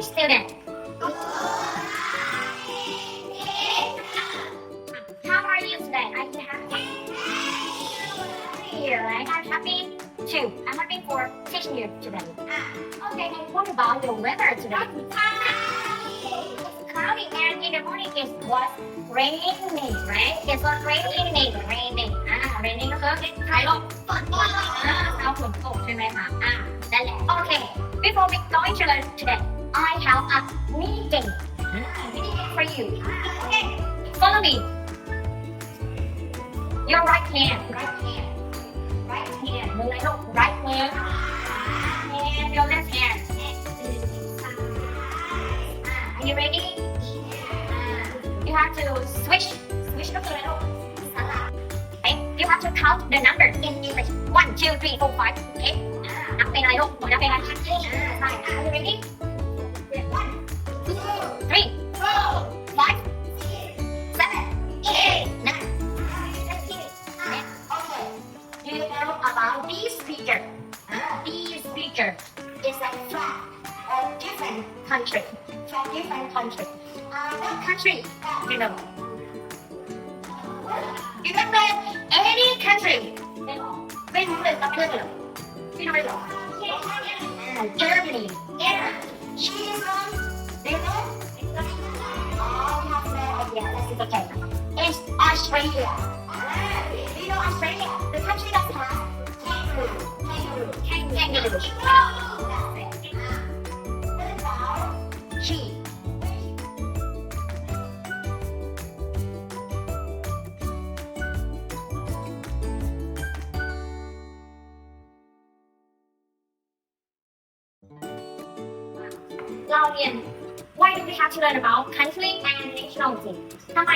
student How are you today? Are you happy? Here, right? I'm happy too. I'm happy for teaching you today. Okay, and what about the weather today? It's cloudy and in the morning it was raining, right? It was raining, raining. อ่า raining ก็คือใช้ลมฝนตกอ่าเอาฝนตกใช่ไหมคะอ่านั่นแหละ Okay, before we go into learn today, I have a meeting. Meeting for you. Okay, follow me. Your right hand, right hand, right hand. มือไหนลูก right hand. And your left hand. Ah, Are you ready? Ah, You have to switch, switch ก็คืออะไรลูกสลับ Okay, you have to count the number in English. One, two, three, four, five. Okay. อ่านับเป็นอะไรลูกหนูนับเป็นอะไรอ่าใช่ Are you ready? Country. From different country. Uh, what country? You know. You can name any country. ไม่รู้เลยสักเรื่องเลยไม่รู้เลยเหรอ Germany. Yeah. She's from. Do you know? Oh, you have no idea. That's okay. It's Australia. Ah, Do you know Australia? The country that has kangaroo. Kangaroo. Kang- Kangaroo. To learn about country and nationality ทำไม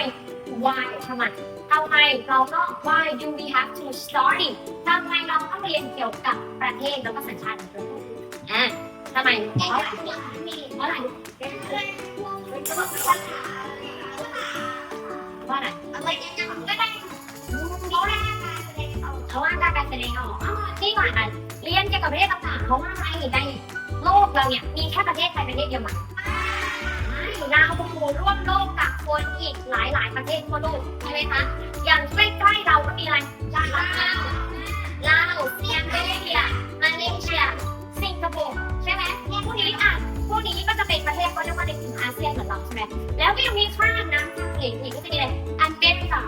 why ทำไมทำไมเราต้อง why do we have to study ทำไมเราต้องเรียนเกี่ยวกับประเทศแล้วก็สัญชาติของตัวเองอ่าทำไมเพราะอะไรเพราะอะไรเพราะอะไรอะไรกันก็ได้เพราะว่าการแสดงออกอ๋อนี่ก่อนอะเรียนเกี่ยวกับประเทศต่างๆเพราะว่าอะไรในโลกเราเนี่ยมีแค่ประเทศไทยประเทศเดียวมั้ง เราอยู่ร่วมโลกกับคนอีกหลายหลายประเทศทั่วโลกใช่ไหมคะอย่างใกล้ๆเราก็มีอะไรลาวลาวเซียเบเรียมาเลเซียสิงคโปร์ใช่ไหมพวกนี้อะพวกนี้ก็จะเป็นประเทศเขาเรียกว่าในกลุ่มอาเซียนเหมือนเราใช่ไหมแล้วก็ยังมีข้ามน้ำข้ามทะเลอีกก็จะมีอะไรอันเมริกา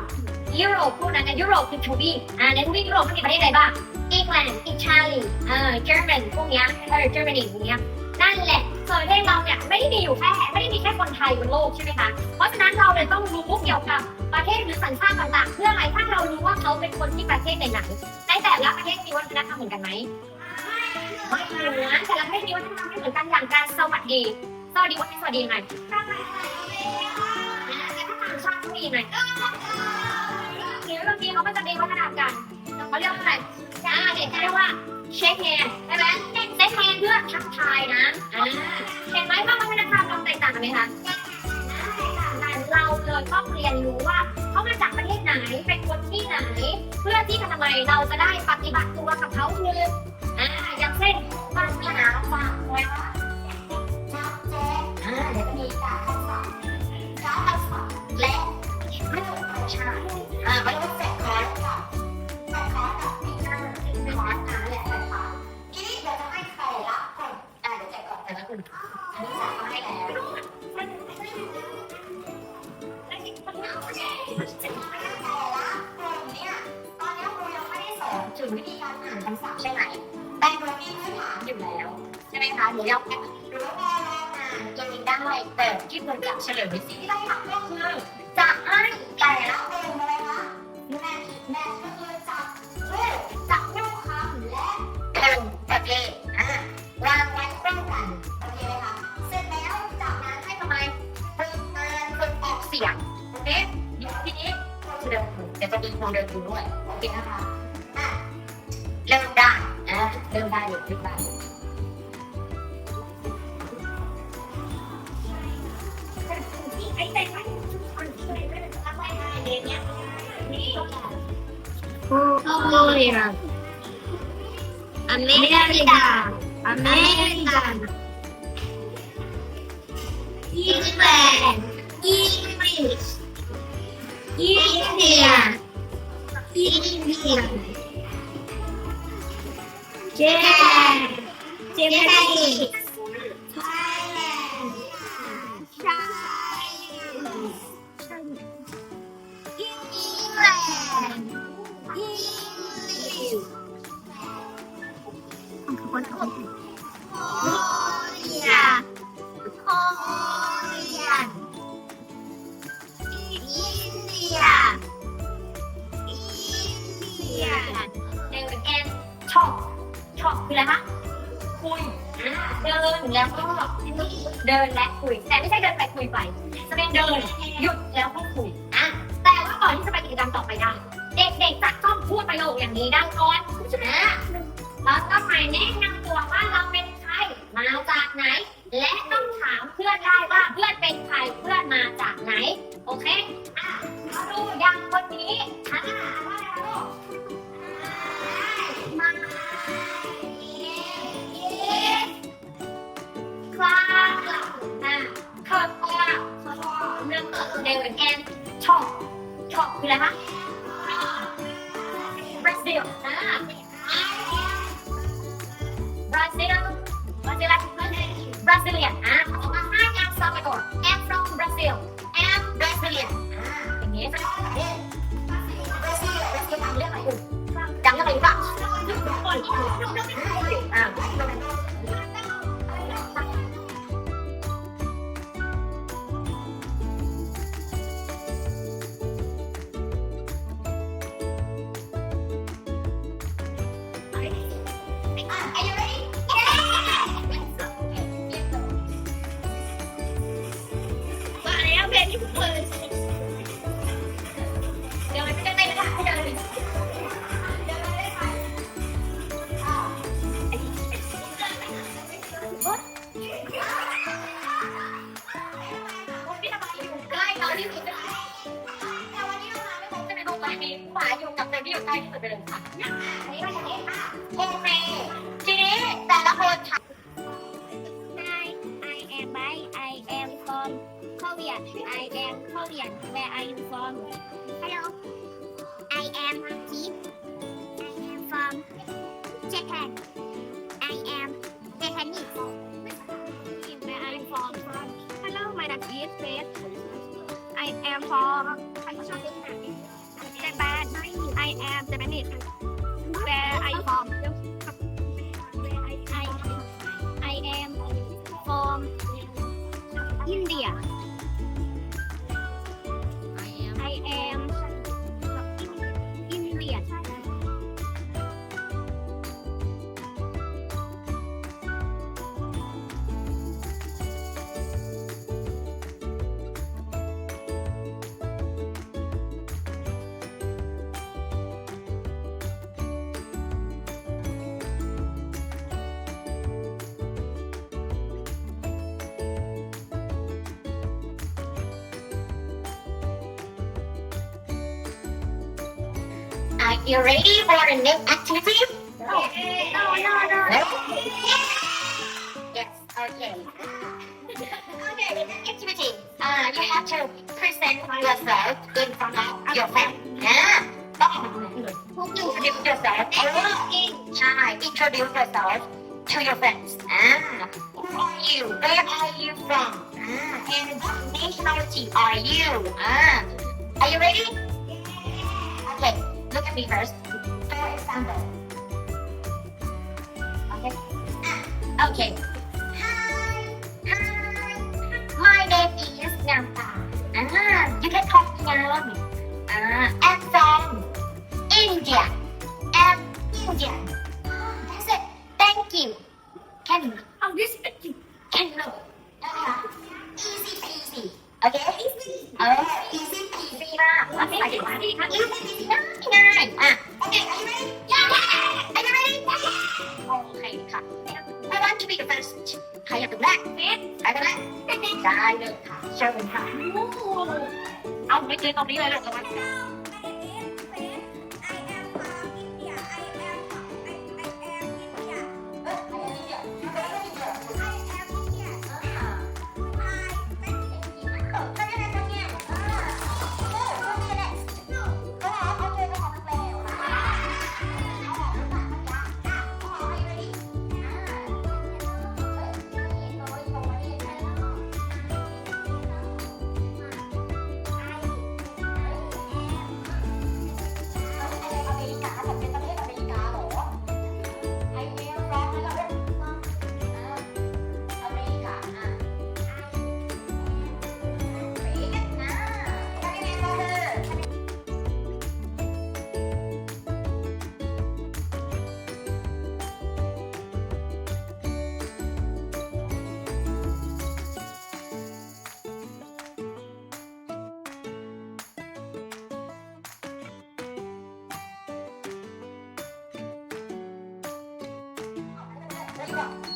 ยุโรปพวกนั้นยุโรปคือทวีปอ่าในทวีปยุโรปก็มีประเทศอะไรบ้างอังกฤษอิตาลีเอ่อเยอรมันพวกเนี้ยเออเยอรมนีพวกเนี้ยนั่นแหละ ส่วนประเทศเราเนี่ยไม่ได้มีอยู่แค่ไม่ได้มีแค่คนไทยบนโลกใช่ไหมคะเพราะฉะนั้นเราเลยต้องรู้เกี่ยวกับประเทศหรือสัญชาติต่างๆ เพื่ออะไรถ้าเรารู้ว่าเขาเป็นคนที่ประเทศไหนในแต่ละประเทศมีวัฒนธรรมเหมือนกันไหมไม่เหมือนแต่ละประเทศมีวัฒนธรรมไม่เหมือนกันอย่างการสวัสดีสวัสดีวันนี้สวัสดียังไงแต่ถ้าต่างชาติเขามียังไงหรือบางทีเขาก็จะมีวัฒนธรรมกันเขาเรียกว่าอะไรอ่าเด็กเขาเรียกว่าเช็คแฮนด์ใช่ไหม เช็คแฮนด์เพื่อทักทายนะอ่าเห็นไหมว่าวัฒนธรรมเราแตกต่างกันไหมคะแต่เราเลยต้องเรียนรู้ว่าเขามาจากประเทศไหนเป็นคนที่ไหน เพื่อที่จะทำไมเราจะได้ปฏิบัติตัวกับเขาคืออ่าอย่างเช่นบางปัญหาฝากไว้ว่าชั ใช่ไหมคะหนูยังรู้แค่แรกอ่านตัวเองได้แต่ที่ควรจะเฉลยสิ่งที่ต้องทำก็คือจะให้แต่ละเป็นอะไรคะแมทแมทก็คือจับรูปจับรูปคำและเป็นประเภทอ่าวางไว้ร่วมกันโอเคไหมคะเสร็จแล้วจากนั้นให้ทำไมฝึกการฝึกออกเสียงโอเคเดี๋ยวทีนี้จะเดินเดี๋ยวจะมีคนเดินดูด้วยโอเคนะคะอะเริ่มได้อะเริ่มได้เลยเริ่มได้ Florida. America. America. England English India India Japan Japanese Korea Korean India India หนึ่งแอนช็อปช็อปคืออะไรคะคุยเดินแล้วก็เดินและคุย แต่ไม่ใช่เดินไปคุยไปจะเป็นเดินหยุดแล้วก็คุยอะแต่ว่าก่อนที่จะไปกิจกรรมต่อไปได้เด็กๆจะต้องพูดประโยคอย่างนี้ได้ก่อน ใช่ไหมเราต้องไปแนะนำตัวว่าเราเป็นใคร มาจากไหน และต้องถามเพื่อนได้ว่าเพื่อนเป็นใครเพื่อนมาจากไหน โอเค อะมาดูอย่างคนนี้อะว่าอะไรลูก My class อะขอบคุณเรื่องเดินแอนช็อปช็อปคืออะไรคะบราซิลนะ บราซิลบราซิลบราซิเลียนอะเอามาให้แอมซาลวาดอร์ I'm from Brazil I'm Brazilian อ่าอย่างนี้จะบราซิลบราซิลทำเรื่องอะไรอยู่จำได้ไหมบ้างอ่า Korean. Where are you from? Hello. I am Keith. I am from Japan. I am Japanese. Where are you from? Hello, my name is Faith. I am from Japan. I am Japanese. Korean. Are you ready for the next activity? No, no, no, no. Yes, okay. okay, the next activity. Uh, you have to present yourself in front of your family. Yeah. ต้อง introduce yourself.ใช่ introduce yourself to your friends. Ah, who are you? Where are you from? Ah, and what nationality are you? Ah, are you ready? Okay, look at me first. For example. Okay. Ah, okay. Hi. Hi. My name is Namta. Ah, you can call me Nam. เลยค่ะเชิญค่ะ เอาไม่เจอตรงนี้เลยหรอกตรงนี้ Hello, can